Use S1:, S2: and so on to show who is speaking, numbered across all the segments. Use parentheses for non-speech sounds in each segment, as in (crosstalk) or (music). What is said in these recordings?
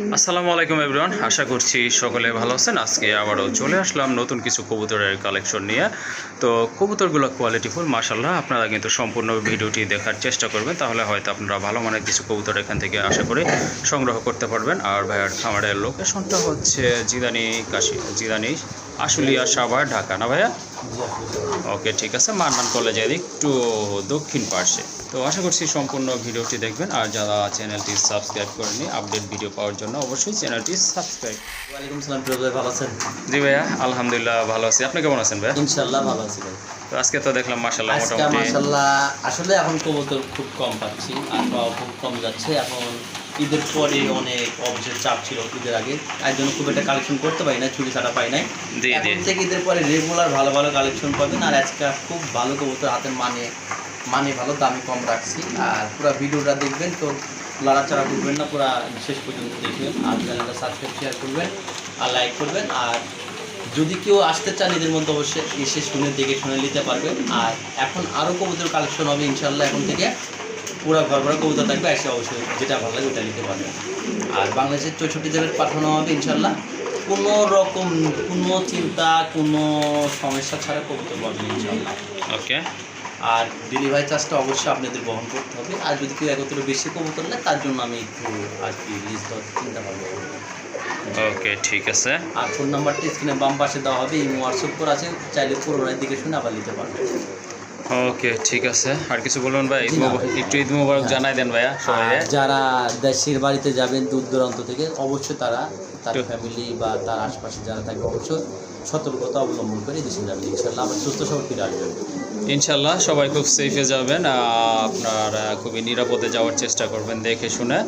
S1: আসসালামু আলাইকুম এভরিওয়ান আশা করছি সকলে ভালো আছেন। আজকে আবারও চলে আসলাম নতুন কিছু কবুতরের কালেকশন নিয়ে। তো কবুতরগুলো কোয়ালিটিফুল মাশাল্লাহ আপনারা কিন্তু সম্পূর্ণ ভিডিওটি দেখার চেষ্টা করবেন, তাহলে হয়তো আপনারা ভালো মানের কিছু কবুতর এখান থেকে আশা করে সংগ্রহ করতে পারবেন। আর ভাইয়ার খামারের লোকেশনটা হচ্ছে জিদানি কাশি জিদানি আশুলিয়া সাভার ঢাকা না ভাইয়া? ওকে ঠিক আছে মান্নান কলেজের একটু দক্ষিণ পার্শ্বে। তো আশা করছি সম্পূর্ণ ভিডিওটি দেখবেন আর যারা চ্যানেলটি সাবস্ক্রাইব করেনি আপডেট ভিডিও পাওয়ার জন্য অবশ্যই চ্যানেলটি সাবস্ক্রাইব।
S2: ওয়ালাইকুম সালাম ফিরোজ ভাই ভালো আছেন?
S1: জি ভাইয়া আলহামদুলিল্লাহ ভালো আছি। আপনি কেমন আছেন ভাইয়া?
S2: ইনশাল্লাহ ভালো আছি ভাই।
S1: তো আজকে তো দেখলাম
S2: আজকে
S1: মোটামুটি
S2: মাশাল্লাহ আসলে এখন কবুতর খুব কম পাচ্ছি আর খুব কম যাচ্ছে। এখন ঈদের পরে অনেক অবজের চাপ ছিল ঈদের আগে তাই জন্য খুব একটা কালেকশন করতে পারি না ছুটি ছাড়া পাই নাই। এখন থেকে ঈদের পরে রেগুলার ভালো ভালো কালেকশন পাবেন আর আজকে খুব ভালো কবুতর হাতের মানে মানে ভালো দামি কম রাখছি। আর পুরো ভিডিওটা দেখবেন তো লড়াচড়া করবেন না পুরো শেষ পর্যন্ত দেখবেন। আর চ্যানেলটা সাবস্ক্রাইব শেয়ার করবেন আর লাইক করবেন। আর যদি কেউ আসতে চান এদের মধ্যে অবশ্যই এসে শুনে দেখে শুনে নিতে পারবেন। আর এখন আরও কবুতর কালেকশন হবে ইনশাল্লাহ এখন থেকে পুরো ঘর ভরা কবুতর থাকবে এসে অবশ্যই যেটা ভালো লাগে ওটা নিতে পারবেন আর বাংলাদেশের চৌষট্টি জেলার পাঠানো হবে ইনশাল্লাহ। কোনো রকম কোনো চিন্তা কোনো সমস্যা ছাড়া কবুতর পাবেন ইনশাল্লাহ।
S1: ওকে।
S2: আর ডেলিভারি চার্জটা অবশ্যই আপনাদের বহন করতে হবে। আর যদি কেউ একত্রে বেশি কবুতর নেয় তার জন্য আমি একটু আর কি লিস্ট দেওয়ার চিন্তা ভাবনা করব।
S1: ওকে ঠিক আছে।
S2: আর ফোন নাম্বারটি স্ক্রিনে বাম পাশে দেওয়া হবে এই হোয়াটসঅ্যাপ করে আছে চাইলে পুরোনোর দিকে শুনে আবার নিতে পারবেন।
S1: ওকে ঠিক আছে। আর কিছু বলুন ভাই? একটু ঈদ মুবারক জানাই দেন ভাইয়া সবাই
S2: যারা দেশের বাড়িতে যাবেন দূর দূরান্ত থেকে অবশ্যই তারা তার ফ্যামিলি বা তার আশপাশে যারা থাকে অবশ্যই সতর্কতা অবলম্বন করে দেশে যাবেন। ইনশাল্লাহ আবার সুস্থ সবল ফিরে আসবেন।
S1: ইনশাল্লাহ সবাই খুব সেফে যাবেন। আপনার খুবই নিরাপদে যাওয়ার চেষ্টা করবেন দেখে শুনে।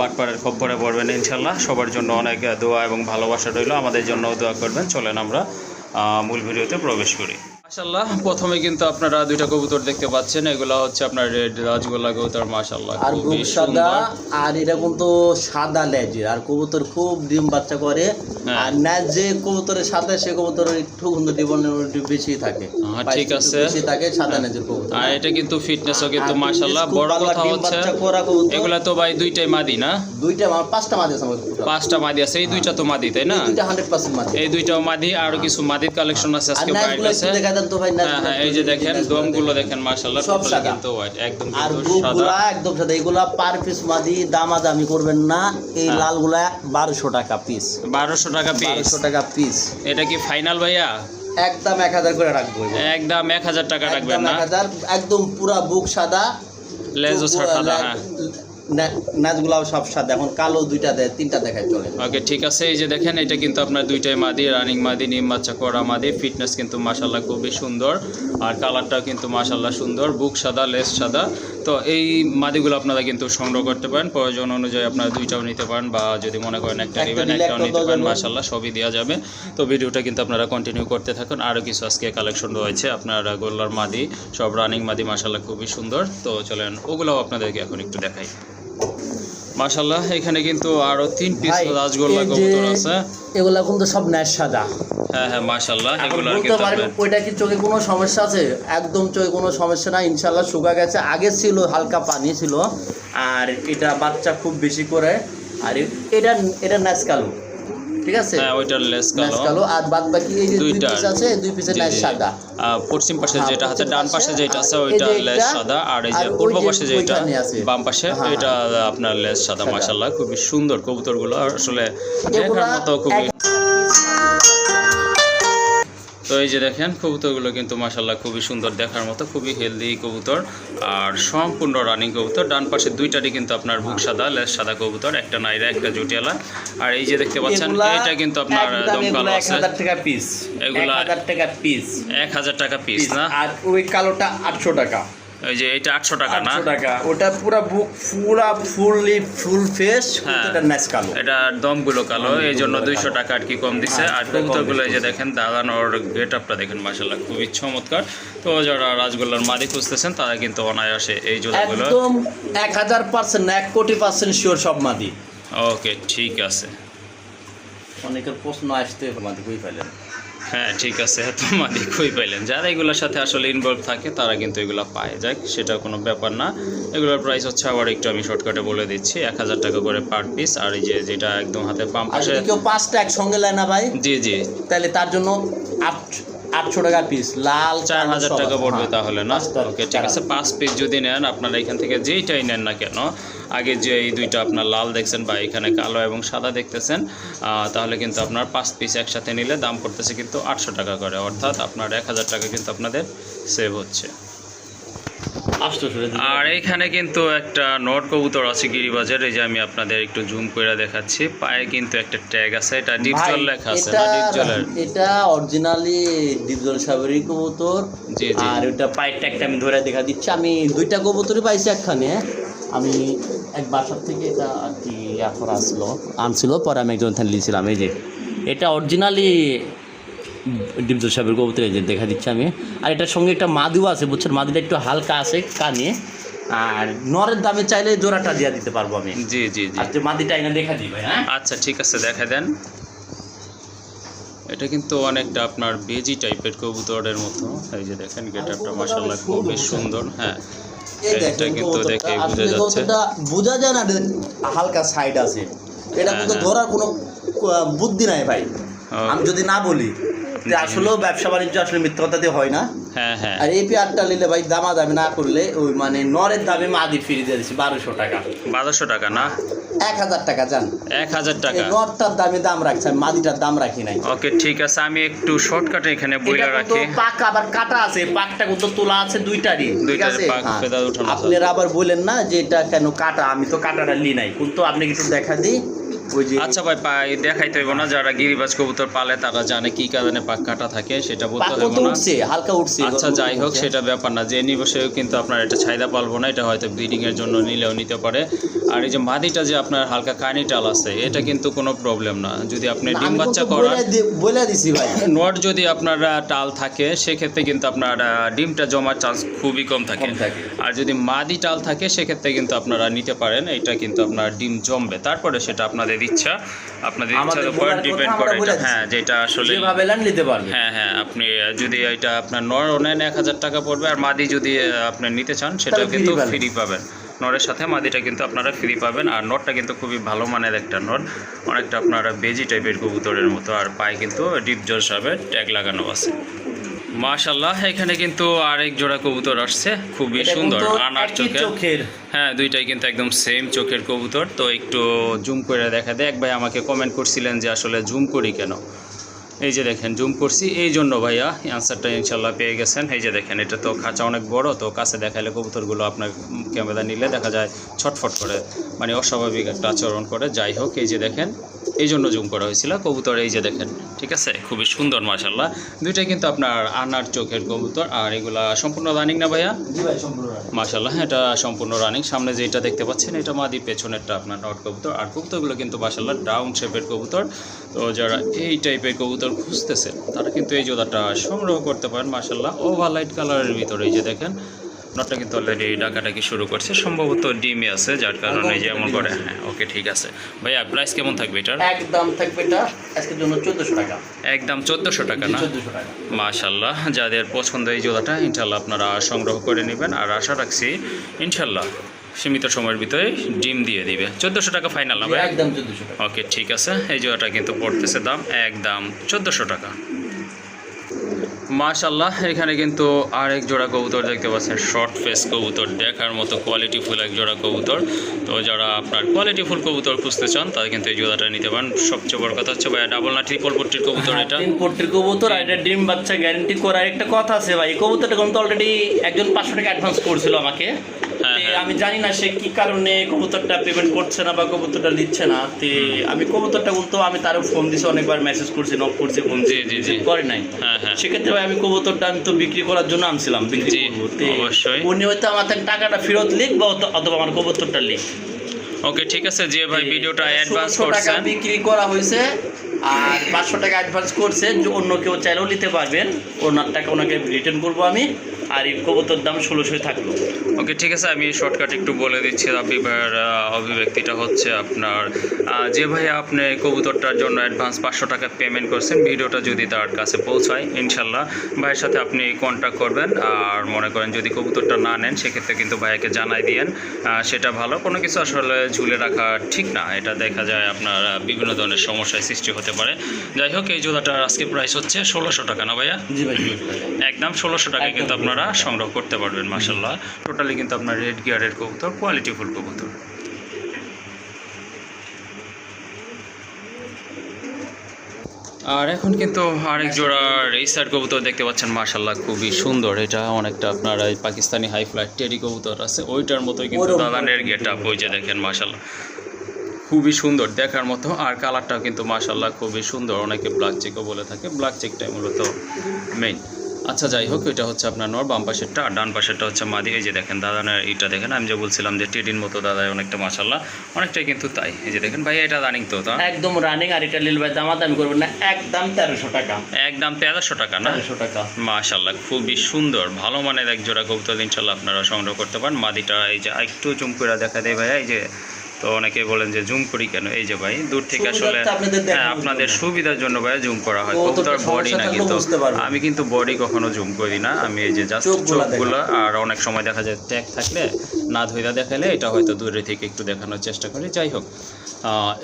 S1: বাটপাড়ের খপ্পরে পড়বেন ইনশাল্লাহ সবার জন্য অনেক দোয়া এবং ভালোবাসা রইল। আমাদের জন্য দোয়া করবেন। চলেন আমরা মূল ভিডিওতে প্রবেশ করি। মাশাল্লাহ প্রথমে কিন্তু আপনারা দুইটা কবুতর দেখতে পাচ্ছেন। এগুলো হচ্ছে আপনার রেড রাজগোল্লা কবুতর মাশাল্লাহ
S2: আর বুক সাদা আর এটা কিন্তু সাদা লেজের। আর কবুতর খুব ডিম বাচ্চা করে।
S1: হ্যাঁ।
S2: আর ন্যাজ যে কবুতরের সাথে সে কবুতরের একটু কিন্তু একটু বেশি থাকে।
S1: হ্যাঁ, ঠিক আছে।
S2: বেশি থাকে সাদা লেজের কবুতর।
S1: আর এটা কিন্তু ফিটনেসও কিন্তু মাশাল্লাহ বড় কথা হচ্ছে এগুলা তো ভাই দুইটাই মাদি না?
S2: দুইটা পাঁচটা মাঝে আছে
S1: পাঁচটা মাদি আছে এই দুইটা তো মাদি তাই না?
S2: এই দুইটা হান্ড্রেড পার্সেন্ট মাঝে
S1: এই দুইটাও মাদি আর কিছু মাদির কালেকশন আছে আজকে বাইরে আছে
S2: তো ভাই
S1: হ্যাঁ
S2: নাচগুলো
S1: হ্যাঁ এই যে দেখেন দমগুলো
S2: দেখেন।
S1: মাশাআল্লাহ
S2: সব সাদা।
S1: কিন্তু হোয়াইট একদম
S2: আর
S1: সাদা।
S2: একদম সাদা। এগুলা পার পিস মাদি দামাদামি করবেন না। এই
S1: হ্যাঁ।
S2: লালগুলা বারোশো টাকা পিস
S1: বারোশো টাকা পিস
S2: বারোশো টাকা পিস
S1: এটা কি ফাইনাল ভাইয়া?
S2: একদম এক হাজার করে রাখব
S1: একদম এক হাজার টাকা রাখবেন না?
S2: এক হাজার একদম পুরা বুক সাদা।
S1: লেজও সাদা হ্যাঁ।
S2: না- নাচগুলাও সব সাদা। এখন কালো দুইটা দেয় তিনটা দেখায় চলে।
S1: ওকে ঠিক আছে এই যে দেখেন এটা কিন্তু আপনার দুইটাই মাদি রানিং মাদি নিম বাচ্চা করা মাদি। ফিটনেস কিন্তু মাশাল্লাহ খুবই সুন্দর। আর কালারটাও কিন্তু মাশাল্লাহ সুন্দর বুক সাদা লেস সাদা। তো এই মাদিগুলো আপনারা কিন্তু সংগ্রহ করতে পারেন। প্রয়োজন অনুযায়ী আপনারা দুইটাও নিতে পারেন বা যদি মনে করেন একটা নেবেন একটাও নিতে পারেন
S2: যাবে।
S1: মাশাল্লাহ সবই দেওয়া যাবে। তো ভিডিওটা কিন্তু আপনারা কন্টিনিউ করতে থাকুন। আরও কিছু আজকে কালেকশন রয়েছে আপনার গোল্লার মাদি সব রানিং মাদি মাশাল্লাহ খুবই সুন্দর। তো চলেন ওগুলোও আপনাদেরকে এখন একটু দেখাই। মাশাল্লাহ এখানে কিন্তু আরও তিন পিস রাজগোল্লা কবুতর আছে।
S2: এগুলা কিন্তু সব ন্যাশ সাদা।
S1: হ্যাঁ হ্যাঁ মাশাল্লাহ এগুলা
S2: বলতে পারবেন ওইটা কি চোখে কোনো সমস্যা আছে? একদম চোখে কোনো সমস্যা না ইনশাল্লাহ শুকা গেছে। আগে ছিল হালকা পানি ছিল আর এটা বাচ্চা খুব বেশি করে আর এটা এটা ন্যাচ কালো ঠিক আছে?
S1: হ্যাঁ ওইটার লেস কালো।
S2: কালো আর বাদ বাকি এই যে দুই। পিস আছে দুই পিসের
S1: লেস
S2: সাদা।
S1: পশ্চিম পাশে
S2: হ্যাঁ,
S1: যেটা আছে ডান পাশে।
S2: পাশে,
S1: যেটা আছে ওইটা লেস সাদা আর এই যে পূর্ব পাশে যেটা বাম পাশে
S2: হ্যাঁ,
S1: এটা আপনার লেস সাদা মাশাআল্লাহ খুবই সুন্দর কবুতরগুলো আসলে দেখার মতো খুবই তো এই যে দেখেন কবুতরগুলো কিন্তু মাসাল্লাহ খুবই সুন্দর দেখার মতো খুবই হেলদি কবুতর। আর সম্পূর্ণ রানিং কবুতর। ডান পাশে দুইটারই কিন্তু আপনার বুক সাদা লেস সাদা কবুতর একটা নাইরা একটা জুটিয়ালা। আর এই যে দেখতে পাচ্ছেন এটা কিন্তু আপনার
S2: একদম
S1: দম কালো
S2: এগুলা এক
S1: আছে
S2: হাজার টাকা পিস
S1: এগুলা-
S2: টাকা পিস
S1: এক হাজার টাকা পিস না?
S2: আর ওই কালোটা আটশো টাকা।
S1: ওই যে এটা আটশো টাকা না?
S2: টাকা। ওটা পুরা বুক পুরা ফুললি ফুল ফেস
S1: হ্যাঁ।
S2: এটা ন্যাচ কালো।
S1: এটা দমগুলো কালো এই জন্য দুইশো টাকা আর কি কম
S2: হ্যাঁ,
S1: আর
S2: এটা
S1: কবুতরগুলো যে দেখেন গেট আপটা দেখেন মাসাল্লাহ খুবই চমৎকার। তো যারা রাজগোল্লার মাদি খুঁজতেছেন তারা কিন্তু অনায়াসে এই জোড়াগুলো
S2: একদম এক হাজার পার্সেন্ট এক কোটি পার্সেন্ট শিওর সব মাদি।
S1: ওকে ঠিক আছে।
S2: অনেকের প্রশ্ন আসতে মাদি কই ফেলেন
S1: হ্যাঁ ঠিক আছে এত মাদি কই পাইলেন? যারা এগুলোর সাথে আসলে ইনভলভ থাকে তারা কিন্তু এগুলো পায়। যাক সেটা কোনো ব্যাপার না। এগুলোর প্রাইস হচ্ছে আবার একটু আমি শর্টকাটে বলে দিচ্ছি এক হাজার টাকা করে পার পিস আর এই যে যেটা একদম হাতে পাম্প
S2: যদি কেউ পাঁচটা একসঙ্গে লেয় না ভাই
S1: জি জি।
S2: তাহলে তার জন্য আট আটশো টাকা পিস লাল
S1: চার হাজার টাকা পড়বে
S2: হ্যাঁ,
S1: তাহলে না? ওকে ঠিক আছে পাঁচ পিস যদি নেন আপনারা এখান থেকে যেইটাই নেন না কেন আগে যে এই দুইটা আপনার লাল দেখছেন বা এখানে কালো এবং সাদা দেখতেছেন তাহলে কিন্তু আপনার পাঁচ পিস একসাথে নিলে দাম পড়তেছে কিন্তু আটশো টাকা করে অর্থাৎ আপনার এক হাজার টাকা কিন্তু আপনাদের সেভ হচ্ছে। আর এইখানে কিন্তু একটা নট কবুতর আছে গিরিবাজার এই যে আমি আপনাদের একটু জুম করে দেখাচ্ছি। পায়ে কিন্তু একটা ট্যাগ আছে এটা ডিপ জল লেখা আছে
S2: এটা
S1: না ডিপ জলের
S2: এটা অরিজিনালি ডিপজল সাগরী কবুতর।
S1: জি, জি।
S2: আর ওটা পায়ের ট্যাগটা আমি ধরে দেখা দিচ্ছি। আমি দুইটা কবুতরই পাইছি একখানে। আমি এক বাসার থেকে এটা আর কি এখন আসলো আনছিল পরে আমি একজন থান লিয়েছিলাম এই যে এটা অরিজিনালি ডিপজল সাহেবের কবুতর এই যে দেখা দিচ্ছি আমি। আর এটার সঙ্গে একটা মাদিও আছে বুঝছেন? মাদিটা একটু হালকা আছে কানে। আর নরের দামে চাইলে জোড়াটা দিয়ে দিতে পারব আমি।
S1: জি জি জি।
S2: আর যে মাদিটা এনে দেখা দিই ভাই হ্যাঁ?
S1: আচ্ছা ঠিক আছে দেখা দেন। এটা কিন্তু অনেকটা আপনার বেজি টাইপের কবুতরের মতো। এই যে দেখেন গেটআপটা মাশাআল্লাহ খুবই সুন্দর হ্যাঁ। এটা কিন্তু। দেখেই বোঝা যাচ্ছে।
S2: বোঝা যায় না হালকা সাইড আছে। এটা
S1: হ্যাঁ,
S2: কিন্তু
S1: হ্যাঁ।
S2: ধরার কোনো বুদ্ধি নাই ভাই। আমি যদি না বলি আসলেও ব্যবসা বাণিজ্য আসলে মিথ্যা কথাতে হয় না।
S1: হ্যাঁ হ্যাঁ।
S2: আর এই পেয়ারটা নিলে ভাই দামা দামি না করলে ওই মানে নরের দামে মাদি ফিরে দিয়ে দিচ্ছি বারোশো টাকা।
S1: বারোশো টাকা না?
S2: এক হাজার টাকা
S1: এক হাজার টাকা?
S2: নরটার দামে দাম রাখছে আমি মাদিটার দাম রাখি নাই।
S1: ওকে ঠিক আছে আমি একটু শর্টকাটে এখানে বইলা রাখি।
S2: পাক আবার কাটা আছে পাকটা কিন্তু তোলা আছে দুইটারই ঠিক হ্যাঁ।
S1: আছে।
S2: আপনারা আবার বলেন না যে এটা কেন কাটা আমি তো কাটাটা লি নাই কিন্তু আপনি কিছু দেখা দিই। ওই যে
S1: আচ্ছা ভাই পাই দেখাইতে হইব না যারা গিরিবাজ কবুতর পালে তারা জানে কি কারণে পাক কাটা থাকে সেটা বলতে
S2: পাক
S1: হইব
S2: তো
S1: না।
S2: উঠছে? হালকা উঠছে
S1: আচ্ছা যাই হোক সেটা ব্যাপার না যে নিবসেও কিন্তু আপনার এটা চাহিদা পালবো না এটা হয়তো ব্রিডিং এর জন্য নিলেও নিতে পারে। আর এই যে মাদিটা যে আপনার হালকা কানি টাল আছে এটা কিন্তু কোনো প্রবলেম না। যদি আপনি ডিম বাচ্চা করান
S2: বলে দিছি ভাই। (laughs)
S1: নট যদি আপনার টাল থাকে সেক্ষেত্রে কিন্তু আপনার ডিমটা জমার চান্স খুবই কম থাকে।
S2: কম থাকে।
S1: আর যদি মাদি টাল থাকে সেক্ষেত্রে কিন্তু আপনারা নিতে পারেন এটা কিন্তু আপনার ডিম জমবে। তারপরে সেটা আপনাদের ইচ্ছা আপনাদের ইচ্ছার উপর ডিপেন্ড করে। এটা হ্যাঁ যেটা আসলে
S2: যেভাবে নিতে পারবে।
S1: হ্যাঁ হ্যাঁ আপনি যদি এটা আপনার নর নেন এক হাজার টাকা পড়বে আর মাদি যদি আপনি নিতে চান সেটা কিন্তু ফ্রি পাবেন। নরের সাথে মাদিটা কিন্তু আপনারা ফ্রি পাবেন আর নটটা কিন্তু খুবই ভালো মানের একটা নট অনেকটা আপনারা বেজি টাইপের কবুতরের মতো আর পায়ে কিন্তু ডিপ জল সাহেবের ট্যাগ লাগানো আছে। মাশাল্লাহ এখানে কিন্তু আরেক জোড়া কবুতর আসছে খুবই সুন্দর আনার
S2: চোখের।
S1: হ্যাঁ দুইটাই কিন্তু একদম সেম চোখের কবুতর তো একটু জুম করে দেখা দেয়। এক ভাই আমাকে কমেন্ট করছিলেন যে আসলে জুম করি কেন? এই যে দেখেন জুম করছি এই জন্য ভাইয়া অ্যান্সারটা ইনশাল্লাহ পেয়ে গেছেন। এই যে দেখেন এটা তো খাঁচা অনেক বড় তো কাছে দেখালে কবুতরগুলো আপনার ক্যামেরা নিলে দেখা যায় ছটফট করে মানে অস্বাভাবিক একটা আচরণ করে। যাই হোক এই যে দেখেন এই জন্য জুম করা হয়েছিল। কবুতর এই যে দেখেন ঠিক আছে? খুবই সুন্দর মাশাল্লাহ দুইটাই কিন্তু আপনার আনার চোখের কবুতর আর এগুলা সম্পূর্ণ রানিং না ভাইয়া। মাশাল্লাহ এটা সম্পূর্ণ রানিং সামনে যেটা দেখতে পাচ্ছেন এটা মাদি পেছনেরটা আপনার নট কবুতর। আর কবুতরগুলো কিন্তু মাশাল্লাহ ডাউন শেপের কবুতর। তো যারা এই টাইপের কবুতর খুঁজতেছেন তারা কিন্তু এই জোড়াটা সংগ্রহ করতে পারেন মাশাল্লাহ ওভার লাইট কালারের ভিতরে এই যে দেখেন নটটা কিন্তু অলরেডি ডাকাটাকি শুরু করছে। সম্ভবত ডিমে আছে যার কারণে এই যে এমন করে। হ্যাঁ ওকে ঠিক আছে। ভাইয়া প্রাইস কেমন থাকবে এটার?
S2: একদম থাকবে এটা আজকের জন্য চোদ্দশো টাকা।
S1: একদম চোদ্দোশো টাকা না?
S2: চোদ্দশো টাকা।
S1: মাশাল্লাহ যাদের পছন্দ এই জোড়াটা ইনশাল্লাহ আপনারা সংগ্রহ করে নেবেন। আর আশা রাখছি ইনশাল্লাহ সীমিত সময়ের ভিতরে ডিম দিয়ে দিবে। চোদ্দোশো টাকা ফাইনাল না
S2: একদম চোদ্দশো
S1: ওকে ঠিক আছে। এই জোড়াটা কিন্তু পড়তেছে দাম একদম চোদ্দোশো টাকা। মাশাল্লাহ এখানে কিন্তু আরেক জোড়া কবুতর দেখতে পাচ্ছেন শর্ট ফেস কবুতর দেখার মতো কোয়ালিটি ফুল এক জোড়া কবুতর। তো যারা আপনার কোয়ালিটি ফুল কবুতর খুঁজতে চান তারা কিন্তু এই জোড়াটা নিতে পারেন। সবচেয়ে বড় কথা হচ্ছে ভাই ডাবল না ট্রিপল পট্টির কবুতর এটা।
S2: ডিম পোট্রির কবুতর আর এটা ডিম বাচ্চা গ্যারেন্টি করার একটা কথা আছে ভাই। কবুতরটা কিন্তু অলরেডি একজন পাঁচশো টাকা অ্যাডভান্স করছিল আমাকে।
S1: হ্যাঁ, হ্যাঁ।
S2: আমি জানি না সে কি কারণে কবুতরটা পেমেন্ট করছে না বা কবুতরটা দিচ্ছে না। তে আমি কবুতরটা কিন্তু আমি তারও ফোন দিছি অনেকবার মেসেজ করছি নক করছি ফোন। করে নাই।
S1: হ্যাঁ হ্যাঁ।
S2: সেক্ষেত্রে ভাই আমি কবুতরটা আমি তো বিক্রি করার জন্য আনছিলাম বিক্রি।
S1: অবশ্যই।
S2: উনি হয়তো আমার টাকাটা ফেরত লিখ বা অথবা আমার কবুতরটা লিখ
S1: ওকে ঠিক আছে যে ভাই ভিডিওটা অ্যাডভান্স
S2: করছেন টাকা
S1: করছেন
S2: বিক্রি করা হয়েছে আর পাঁচশো টাকা অ্যাডভান্স করছে যে অন্য কেউ চাইলেও নিতে পারবেন ওনার টাকা ওনাকে রিটার্ন করব আমি
S3: আর এই কবুতর দাম ষোলোশোই থাকল।
S1: ওকে ঠিক আছে আমি শর্টকাট একটু বলে দিচ্ছি ভাইয়ের অভিব্যক্তিটা হচ্ছে আপনার যে ভাইয়া আপনি কবুতরটার জন্য অ্যাডভান্স পাঁচশো টাকা পেমেন্ট করছেন ভিডিওটা যদি তার কাছে পৌঁছায় ইনশাল্লাহ ভাইয়ের সাথে আপনি কন্ট্যাক্ট করবেন আর মনে করেন যদি কবুতরটা না নেন সেক্ষেত্রে কিন্তু ভাইয়াকে জানাই দিয়েন সেটা ভালো কোনো কিছু আসলে ঝুলে রাখা ঠিক না এটা দেখা যায় আপনার বিভিন্ন ধরনের সমস্যার সৃষ্টি হতে পারে। যাই হোক এই জোড়াটার আজকে প্রাইস হচ্ছে ষোলোশো টাকা না ভাইয়া?
S2: জি ভাই।
S1: একদম ষোলোশো টাকায় কিন্তু
S2: একদম।
S1: আপনারা সংগ্রহ করতে পারবেন মাসাল্লাহ টোটালি কিন্তু আপনার রেড গিয়ারের কবুতর কোয়ালিটি ফুল কবুতর। আর এখন কিন্তু আরেক জোড়া রেসার কবুতর দেখতে পাচ্ছেন মার্শাল্লাহ খুবই সুন্দর। এটা অনেকটা আপনার এই পাকিস্তানি হাই ফ্লাইট টেরি কবুতর আছে। ওইটার মতোই কিন্তু দাদানের গেট আপ ওই যে দেখেন মার্শাল্লাহ খুবই সুন্দর দেখার মতো। আর কালারটাও কিন্তু মার্শাল্লাহ খুবই সুন্দর। অনেকে ব্ল্যাক চেকও বলে থাকে। ব্ল্যাক চেকটাই মূলত মেইন আচ্ছা যাই হোক এটা হচ্ছে আপনার নর বাম পাশেরটা আর ডান পাশেরটা হচ্ছে মাদি। এই যে দেখেন দাদানের এইটা দেখেন আমি যে বলছিলাম যে টেডির মতো দাদায় অনেকটা মাসাল্লাহ অনেকটাই কিন্তু তাই। এই যে দেখেন ভাই এটা রানিং তো
S3: একদম রানিং আর এটা লিল ভাই দামাদামি করবেন না একদম তেরোশো টাকা।
S1: একদম তেরোশো টাকা না?
S3: তেরোশো টাকা।
S1: মাশাল্লাহ খুবই সুন্দর ভালো মানের এক জোড়া কবুতর ইনশাল্লাহ আপনারা সংগ্রহ করতে পারেন। মাদিটা এই যে একটু জুম করে দেখা দেয় ভাইয়া এই যে তো অনেকে বলেন যে জুম করি কেন? এই যে ভাই দূর থেকে আসলে
S2: আপনাদের
S1: হ্যাঁ আপনাদের সুবিধার জন্য ভাইয়া জুম করা হয়।
S2: ও, তো
S1: কবুতর বডি না কিন্তু। আমি কিন্তু বডি কখনো জুম করি না। আমি এই যে জাস্ট
S2: চোখগুলো
S1: আর অনেক সময় দেখা যায় ট্যাগ থাকলে না ধইরা দেখালে এটা হয়তো দূরে থেকে একটু দেখানোর চেষ্টা করি। যাই হোক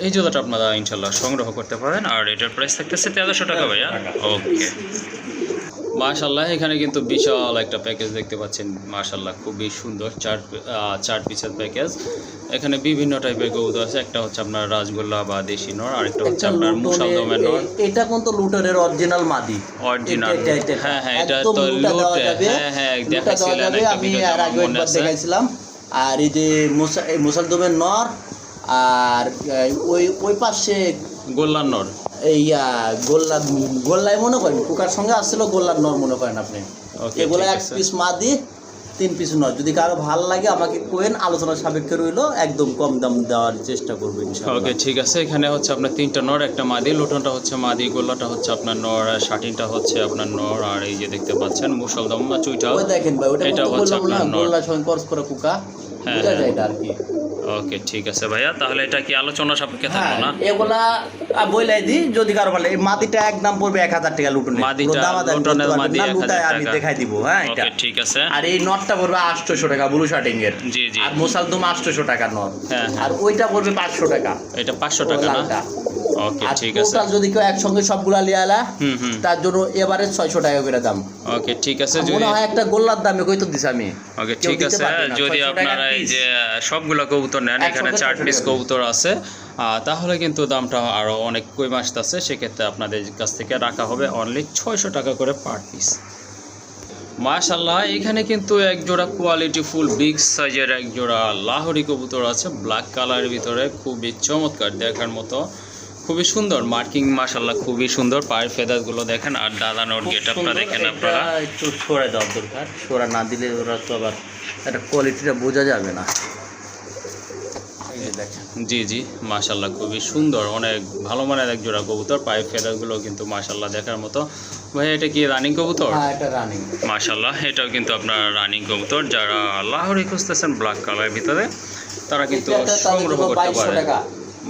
S1: এই জুতাটা আপনারা ইনশাল্লাহ সংগ্রহ করতে পারেন। আর এটার প্রাইস থাকতেছে তেরোশো টাকা ভাইয়া। ওকে মাশাল্লাহ এখানে কিন্তু বিশাল একটা প্যাকেজ দেখতে পাচ্ছেন। মাশাল্লাহ খুবই সুন্দর চার চার পিসের প্যাকেজ এখানে বিভিন্ন টাইপের কবুতর আছে। একটা হচ্ছে আপনার রাজগোল্লা বা দেশি নর আরেকটা হচ্ছে আপনার
S2: লুটনের-
S1: মুসালদমের নর।
S2: এটা কিন্তু লুটারের অরিজিনাল মাদি।
S1: অরিজিনাল হ্যাঁ হ্যাঁ এটা তো
S2: লুটা
S1: হ্যাঁ হ্যাঁ
S2: যাবে,
S1: একটা
S2: আমি আর
S1: আমার
S2: আগে
S1: মনে আছে
S2: দেখাইছিলাম। আর এই যে মুসা- মুসালদমের নর আর ওই ওই পাশে
S1: গোল্লার নর।
S2: এই গোল্লা গোল্লাই মনে করেন কুকার সঙ্গে আসছিল গোল্লার নর মনে করেন আপনি। এগুলো এক। পিস মাদি তিন পিস নর। যদি কারও ভালো লাগে আমাকে কোয়েন আলোচনার সাপেক্ষে রইল একদম কম দাম দেওয়ার চেষ্টা করব
S1: ওকে ঠিক আছে। এখানে হচ্ছে আপনার তিনটা নর একটা মাদি লুটনটা হচ্ছে মাদি গোল্লাটা হচ্ছে আপনার নর আর শাটিনটা হচ্ছে আপনার নর আর এই যে দেখতে পাচ্ছেন মুসলদম চুইটা
S2: দেখেন ভাই ওটা
S1: এটা হচ্ছে আপনার নর।
S2: গোল্লার সঙ্গে করস করে কুকা। বুঝা
S1: হ্যাঁ।
S2: যায় এটা আর কি।
S1: ওকে ঠিক আছে ভাইয়া। তাহলে এটা কি আলোচনা সাপেক্ষে
S2: হ্যাঁ
S1: থাকব না?
S2: এগুলা বইলাই দি যদি কারও বলে এই মাটিটা একদম পড়বে এক হাজার টাকা লুটুন।
S1: লুটনের হাজার
S2: আমি দেখাই দিব হ্যাঁ এটা।
S1: ওকে ঠিক আছে।
S2: আর এই নটটা পড়বে আটশোশো টাকা ব্লু শার্টিং এর।
S1: জি জি।
S2: আর মোসালদুম আটশোশো টাকা নট।
S1: হ্যাঁ, হ্যাঁ।
S2: আর ওইটা পড়বে পাঁচশো টাকা।
S1: এটা পাঁচশো টাকা না। ওকে ঠিক আছে।
S2: টোটাল যদি কেউ একসঙ্গে সবগুলা লিয়ে আলা তার জন্য এবারে ছয়শো টাকা করে দাম।
S1: ওকে ঠিক আছে যদি
S2: মনে হয় একটা গোল্লার দামে কই তো দিছি আমি।
S1: ওকে ঠিক আছে যদি আপনারা এই যে সবগুলো কবুতর নেন এখানে চার পিস কবুতর আছে তাহলে কিন্তু দামটা আরও অনেক কই মাস আছে সেক্ষেত্রে আপনাদের কাছ থেকে রাখা হবে অনলি ছয়শো টাকা করে পার পিস মাশাল্লাহ এখানে কিন্তু এক জোড়া কোয়ালিটি ফুল বিগ সাইজের এক জোড়া লাহরি কবুতর আছে ব্ল্যাক কালারের ভিতরে খুবই চমৎকার দেখার মতো। খুবই সুন্দর। মার্কিং মাশাল্লাহ খুবই সুন্দর। পায়ের ফেদারগুলো দেখেন আর দাদানোর গেট আপটা দেখেন আপনারা।
S2: একটু সরে দেওয়া দরকার। সরা না দিলে ওরা তো আবার একটা কোয়ালিটিটা বোঝা যাবে না।
S1: জি জি মাশাল্লাহ খুবই সুন্দর। অনেক ভালো মানের এক জোড়া কবুতর। পায়ের ফেদারগুলো কিন্তু মাশাল্লাহ দেখার মতো। ভাই এটা কি রানিং কবুতর?
S2: হ্যাঁ এটা রানিং
S1: মাশাল্লাহ এটাও কিন্তু আপনার রানিং কবুতর। যারা লাহোরি খুঁজতেছেন ব্ল্যাক কালারের ভিতরে তারা কিন্তু সংগ্রহ করতে
S2: পারে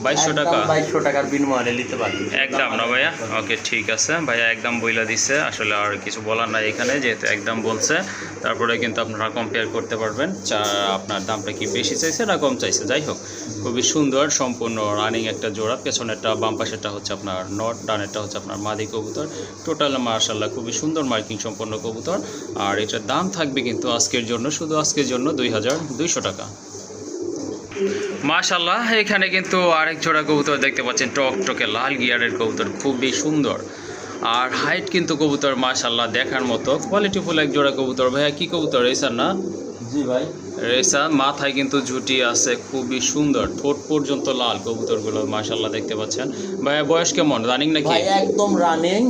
S1: বাইশশো টাকা?
S2: বাইশশো টাকার বিনিময়ে নিতে পারবেন
S1: একদম না ভাইয়া? ওকে ঠিক আছে। ভাইয়া একদম বইলা দিচ্ছে আসলে আর কিছু বলার নাই এখানে যেহেতু একদম বলছে। তারপরে কিন্তু আপনারা কম্পেয়ার করতে পারবেন আপনার দামটা কি বেশি চাইছে না কম চাইছে। যাই হোক খুবই সুন্দর সম্পূর্ণ রানিং একটা জোড়া। পেছনেরটা বাম পাশেরটা হচ্ছে আপনার নট ডানেরটা হচ্ছে আপনার মাদি কবুতর। টোটাল মার্শাল্লাহ খুবই সুন্দর মার্কিং সম্পন্ন কবুতর। আর এটার দাম থাকবে কিন্তু আজকের জন্য শুধু আজকের জন্য দুই হাজার দুইশো টাকা। মাশাল্লাহ এখানে কিন্তু আরেক জোড়া কবুতর দেখতে পাচ্ছেন, টক টকে লাল গিয়ারের কবুতর, খুবই সুন্দর। আর হাইট কিন্তু কবুতর মাশাল্লাহ দেখার মতো কোয়ালিটি ফুল এক জোড়া কবুতর। ভাইয়া, কি কবুতর রেসার না
S2: জি ভাই।
S1: রেসা মাথায় কিন্তু ঝুটি আছে খুবই সুন্দর। ঠোঁট পর্যন্ত লাল কবুতরগুলো মাশাল্লাহ দেখতে পাচ্ছেন। ভাইয়া বয়স কেমন? রানিং নাকি?
S2: ভাই একদম রানিং।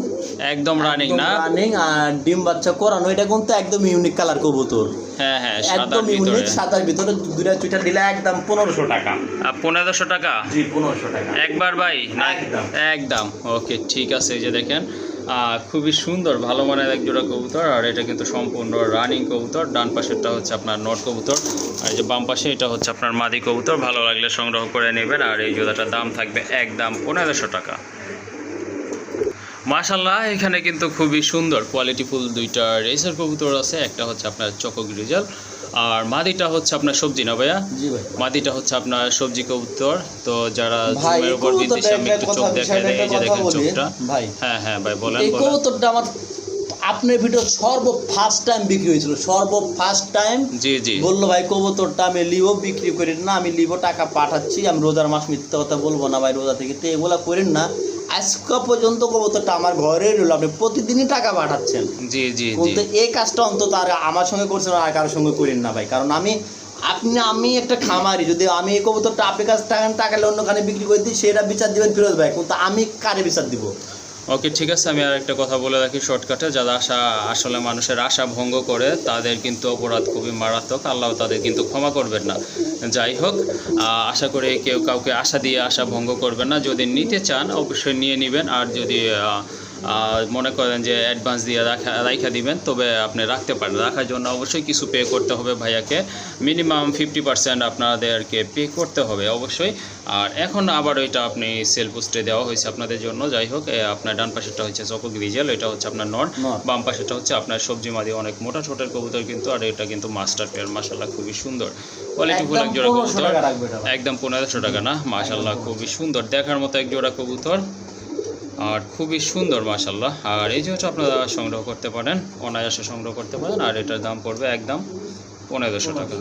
S1: একদম রানিং না?
S2: রানিং আর ডিম বাচ্চা করানো এটা কিন্তু একদম ইউনিক কালার কবুতর।
S1: হ্যাঁ হ্যাঁ
S2: একদম ইউনিক সাদার ভিতরে দুইটা চুইটা দিলে একদম পনেরোশো টাকা।
S1: আর পনেরোশো টাকা?
S2: জি পনেরোশো টাকা।
S1: একবার ভাই না?
S2: একদম।
S1: একদম ওকে ঠিক আছে এই যে দেখেন। খুবই সুন্দর, ভালো মানের এক জোড়া কবুতর, আর এটা কিন্তু সম্পূর্ণ রানিং কবুতর। ডান পাশেরটা হচ্ছে আপনার নট কবুতর, আর এই যে বাম পাশে এটা হচ্ছে আপনার মাদি কবুতর। ভালো লাগলে সংগ্রহ করে নেবেন, আর এই জোড়াটার দাম থাকবে একদম পনেরোশো টাকা। মাশাল্লাহ এখানে কিন্তু খুবই সুন্দর কোয়ালিটিফুল দুইটা রেসার কবুতর আছে, একটা হচ্ছে আপনার চকো গ্রিজাল আর মাদিটা হচ্ছে আপনার সবজি না ভাইয়া? মাদিটা হচ্ছে আপনার সবজি কবুতর। তো যারা জুমের উপর বিদেশে আমি একটু চোখ
S2: বিষয়টা
S1: দেয় এই যে দেখেন চোখটা। হ্যাঁ হ্যাঁ ভাই বলেন
S2: এই কবুতরটা আমার আপনার ভিডিও সর্ব ফার্স্ট টাইম বিক্রি হয়েছিল সর্ব ফার্স্ট টাইম
S1: জি জি।
S2: বলল ভাই কবুতরটা আমি লিবো বিক্রি করি না আমি লিবো টাকা পাঠাচ্ছি আমি রোজার মাস মিথ্যা কথা বলব না ভাই রোজা থেকে তো এগুলা করেন না। আজকা পর্যন্ত কবুতরটা আমার ঘরে রইল। আপনি প্রতিদিনই টাকা পাঠাচ্ছেন।
S1: জি জি
S2: কিন্তু এই কাজটা অন্তত আর আমার সঙ্গে করছেন আর কারোর সঙ্গে করেন না ভাই। কারণ আমি আপনি আমি একটা খামারি। যদি আমি এই কবুতরটা আপনার কাছে টাকা টাকা অন্যখানে বিক্রি করে দিই সেটা বিচার দিবেন ফেরত ভাই। কিন্তু আমি কারে বিচার দিব?
S1: ওকে, ঠিক আছে, আমি আর একটা কথা বলে রাখি শর্টকাটে। যারা আশা, আসলে মানুষের আশা ভঙ্গ করে, তাদের কিন্তু অপরাধ খুবই মারাত্মক। আল্লাহ তাদের কিন্তু ক্ষমা করবেন না। যাই হোক আশা করে কেউ কাউকে আশা দিয়ে আশা ভঙ্গ করবেন না। যদি নিতে চান, অবশ্যই নিয়ে নেবেন। আর যদি মনে করেন যে অ্যাডভান্স দিয়ে রাখা রাখা দিবেন তবে আপনি রাখতে পারেন। রাখার জন্য অবশ্যই কিছু পে করতে হবে ভাইয়াকে। মিনিমাম ফিফটি পার্সেন্ট আপনাদেরকে পে করতে হবে অবশ্যই। আর এখন আবার এটা আপনি সেল পোস্টে দেওয়া হয়েছে আপনাদের জন্য। যাই হোক আপনার ডান পাশেরটা হচ্ছে চকো গ্রিজেল এটা হচ্ছে আপনার নট। বাম পাশেরটা হচ্ছে আপনার সবজি মাদি অনেক মোটা ছোটের কবুতর কিন্তু আর এটা কিন্তু মাস্টার পেয়ার মাসাল্লাহ খুবই সুন্দর। কোয়ালিটি ফুল এক জোড়া কবুতর। একদম পনেরোশো টাকা না? মাশাল্লাহ খুবই সুন্দর। দেখার মতো এক জোড়া কবুতর। আর খুবই সুন্দর মাসাল্লাহ আর এই জোড়াটা আপনারা সংগ্রহ করতে পারেন, অনায়াসে সংগ্রহ করতে পারেন, আর এটার দাম পড়বে একদম পনেরোশো টাকা।